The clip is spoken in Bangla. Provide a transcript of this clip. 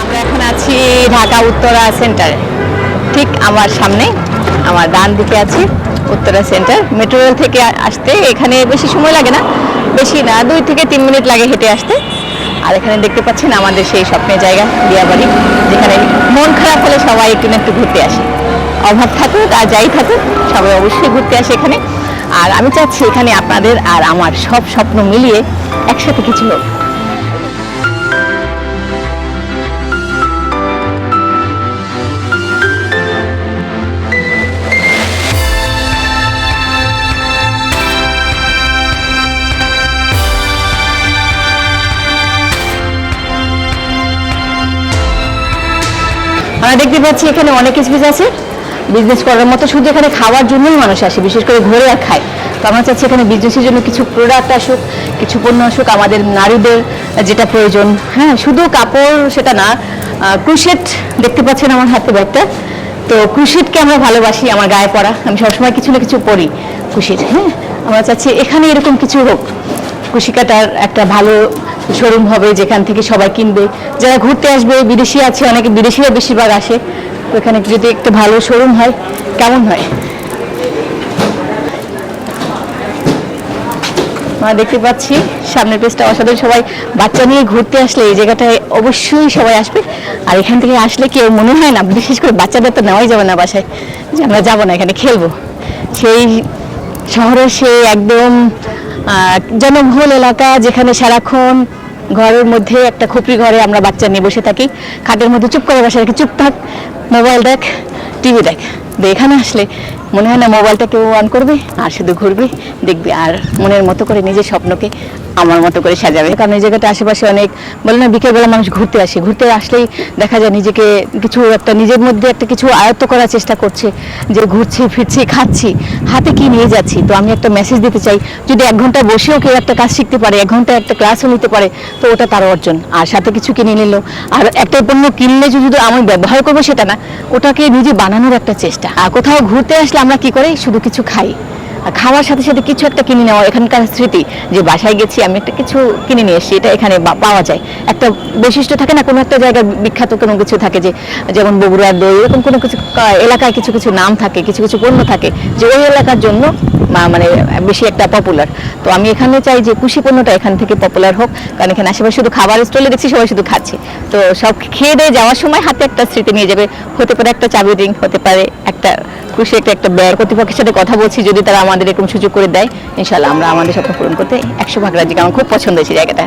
আমরা এখন আছি ঢাকা উত্তরা সেন্টারে ঠিক আমার সামনে, আমার ডান দিকে আছি উত্তরা সেন্টার মেট্রো রেল থেকে আসতে এখানে বেশি সময় লাগে না। বেশি না, দুই থেকে তিন মিনিট লাগে হেঁটে আসতে। আর এখানে দেখতে পাচ্ছেন আমাদের সেই স্বপ্নের জায়গা, বিয়াবাড়ি, যেখানে মন খারাপ হলে সবাই একটু না একটু ঘুরতে আসে। অভাব থাকুক আর যাই থাকুক, সবাই অবশ্যই ঘুরতে আসে এখানে। আর আমি চাচ্ছি এখানে আপনাদের আর আমার সব স্বপ্ন মিলিয়ে একসাথে কিছু হোক। আমরা দেখতে পাচ্ছি এখানে অনেক কিছু আছে। বিজনেস করার মতো শুধু এখানে খাওয়ার জন্যই মানুষ আসে, বিশেষ করে ঘুরে আর খায়। তো আমরা চাচ্ছি এখানে বিজনেসের জন্য কিছু প্রোডাক্ট আসুক, কিছু পণ্য আসুক, আমাদের নারীদের যেটা প্রয়োজন। হ্যাঁ শুধু কাপড় সেটা না ক্রুশেট দেখতে পাচ্ছেন আমার হাতে ব্যাগটা। তো ক্রুশেটকে আমরা ভালোবাসি আমার গায়ে পড়া আমি সবসময় কিছু না কিছু পরি ক্রুশেট হ্যাঁ আমরা চাচ্ছি এখানে এরকম কিছু হোক। কুশিকাটার একটা ভালো শোরুম হবে যেখান থেকে সবাই কিনবে। যারা ঘুরতে আসবে, বিদেশি আছে, অনেকে বিদেশিরা বেশিরভাগ আসে। তো এখানে যদি একটা ভালো শোরুম হয়, কেমন হয়? আমরা দেখতে পাচ্ছি, সামনের পেজটা অসাধারণ। সবাই বাচ্চা নিয়ে ঘুরতে আসলে এই জায়গাটায় অবশ্যই সবাই আসবে। আর এখান থেকে আসলে কেউ মনে হয় না, বিশেষ করে বাচ্চাদের তো নেওয়াই যাবে না বাসায়। যে আমরা যাব না, এখানে খেলব। সেই শহরের সেই একদম জনবহুল এলাকা যেখানে সারাক্ষণ ঘরের মধ্যে একটা খুপড়ি ঘরে আমরা বাচ্চা নিয়ে বসে থাকি। খাটের মধ্যে চুপ করে বসে রাখি চুপ থাক, মোবাইল দেখ, টিভি দেখ। এখানে আসলে মনে হয় না মোবাইলটা কেউ অন করবে, আর শুধু ঘুরবে, দেখবে, আর মনের মতো করে নিজের স্বপ্নকে আমার মতো করে সাজাবে। কারণ এই জায়গাটা আশেপাশে অনেক, বলে না, বিকেলবেলা মানুষ ঘুরতে আসে। ঘুরতে আসলেই দেখা যায় নিজেকে কিছু একটা, নিজের মধ্যে একটা কিছু আয়ত্ত করার চেষ্টা করছে, যে ঘুরছি, ফিরছি, খাচ্ছি, হাতে কি নিয়ে যাচ্ছি? তো আমি একটা মেসেজ দিতে চাই, যদি এক ঘণ্টা বসেও কেউ একটা কাজ শিখতে পারে, এক ঘণ্টা একটা ক্লাসও নিতে পারে, তো ওটা তার অর্জন। আর সাথে কিছু কিনে নিল। আর একটা পণ্য কিনলে যদি আমি ব্যবহার করব সেটা না, ওটাকে নিজে বানানোর একটা চেষ্টা। আর কোথাও ঘুরতে আসলে আমরা কি করি? শুধু কিছু খাই। খাওয়ার সাথে সাথে কিছু একটা কিনে নেওয়া, এখানকার স্মৃতি। যে বাসায় গেছি, আমি একটা কিছু কিনে নিয়ে এসেছি, এটা এখানে পাওয়া যায়। একটা বৈশিষ্ট্য থাকে না, কোনো একটা জায়গায় বিখ্যাত কোনো কিছু থাকে যে, যেমন বগুড়ার দই, এরকম কোনো কিছু এলাকায় কিছু কিছু নাম থাকে, কিছু কিছু পণ্য থাকে, যে ওই এলাকার জন্য মানে বেশি একটা পপুলার তো আমি এখানে চাই যে কুশি পণ্যটা এখান থেকে পপুলার হোক, কারণ এখানে আশেপাশে শুধু খাবার স্টলে দেখছি সবাই শুধু খাচ্ছে। তো সব খেয়ে দিয়ে যাওয়ার সময় হাতে একটা স্মৃতি নিয়ে যাবে। হতে পারে একটা চাবি রিং হতে পারে একটা খুশি একটা একটা ব্যাগ কর্তৃপক্ষের সাথে কথা বলছি, যদি তারা আমাদের এরকম সুযোগ করে দেয় ইনশাল্লাহ আমরা আমাদের স্বপ্ন পূরণ করতে একশো ভাগ রাজি আমার খুব পছন্দ হয়েছে জায়গাটা।